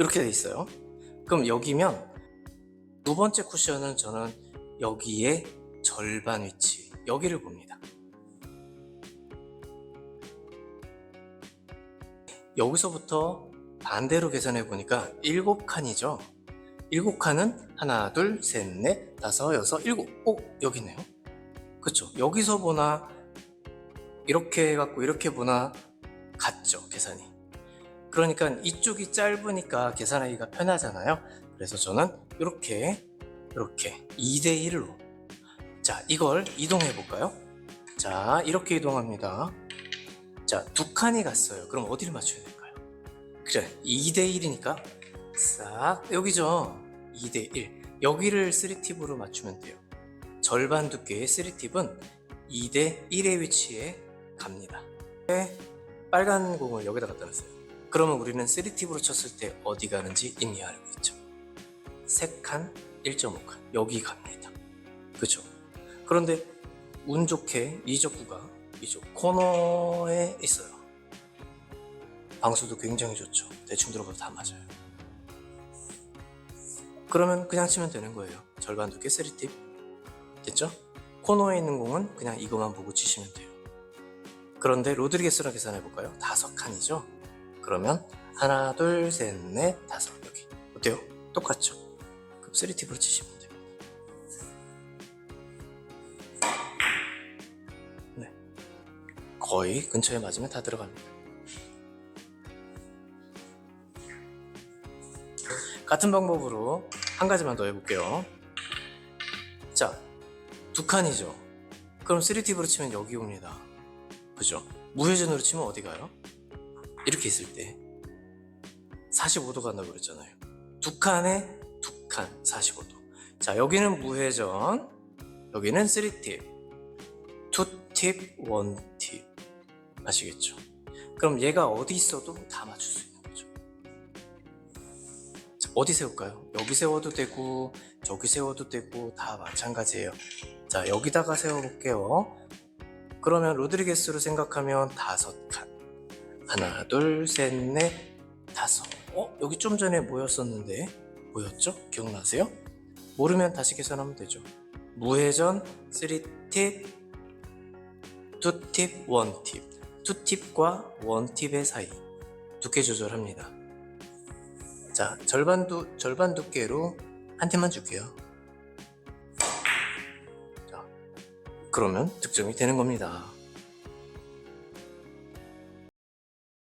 이렇게 돼 있어요. 그럼 여기면 두 번째 쿠션은 저는 여기에 절반 위치, 여기를 봅니다. 여기서부터 반대로 계산해 보니까 일곱 칸이죠. 일곱 칸은 하나, 둘, 셋, 넷, 다섯, 여섯, 일곱. 오, 여기 있네요. 그쵸? 여기서 보나 이렇게 해갖고 이렇게 보나 같죠, 계산이. 그러니까 이쪽이 짧으니까 계산하기가 편하잖아요. 그래서 저는 이렇게, 이렇게 2대 1로. 자, 이걸 이동해 볼까요? 자, 이렇게 이동합니다. 자, 두 칸이 갔어요. 그럼 어디를 맞춰야 될까요? 그래, 2대 1이니까 싹, 여기죠. 2대 1. 여기를 3팁으로 맞추면 돼요. 절반 두께의 3팁은 2대 1의 위치에 갑니다. 네, 빨간 공을 여기다 갖다 놨어요. 그러면 우리는 3팁으로 쳤을 때 어디 가는지 이미 알고 있죠. 3칸, 1.5칸. 여기 갑니다. 그죠? 그런데 운 좋게 이적구가 이쪽 코너에 있어요. 방수도 굉장히 좋죠. 대충 들어가도 다 맞아요. 그러면 그냥 치면 되는 거예요. 절반 두께 3팁. 됐죠? 코너에 있는 공은 그냥 이것만 보고 치시면 돼요. 그런데 로드리게스랑 계산해 볼까요? 다섯 칸이죠? 그러면 하나, 둘, 셋, 넷, 다섯 여기 어때요? 똑같죠? 그럼 3팁으로 치시면 돼요. 네, 거의 근처에 맞으면 다 들어갑니다. 같은 방법으로 한 가지만 더 해볼게요. 자, 두 칸이죠. 그럼 3팁으로 치면 여기 옵니다. 그죠? 무회전으로 치면 어디 가요? 이렇게 있을 때 45도 간다고 그랬잖아요. 두 칸에 두 칸 45도. 자, 여기는 무회전, 여기는 3팁, 2팁, 1팁. 아시겠죠? 그럼 얘가 어디 있어도 다 맞출 수 있는 거죠. 자, 어디 세울까요? 여기 세워도 되고, 저기 세워도 되고, 다 마찬가지예요. 자, 여기다가 세워볼게요. 그러면 로드리게스로 생각하면 다섯 칸. 하나, 둘, 셋, 넷, 다섯. 어? 여기 좀 전에 뭐였었는데? 뭐였죠? 기억나세요? 모르면 다시 계산하면 되죠. 무회전 3팁, 2팁, 1팁. 2팁과 1팁의 사이. 두께 조절합니다. 자, 절반 두, 절반 두께로 한 팁만 줄게요. 자, 그러면 득점이 되는 겁니다.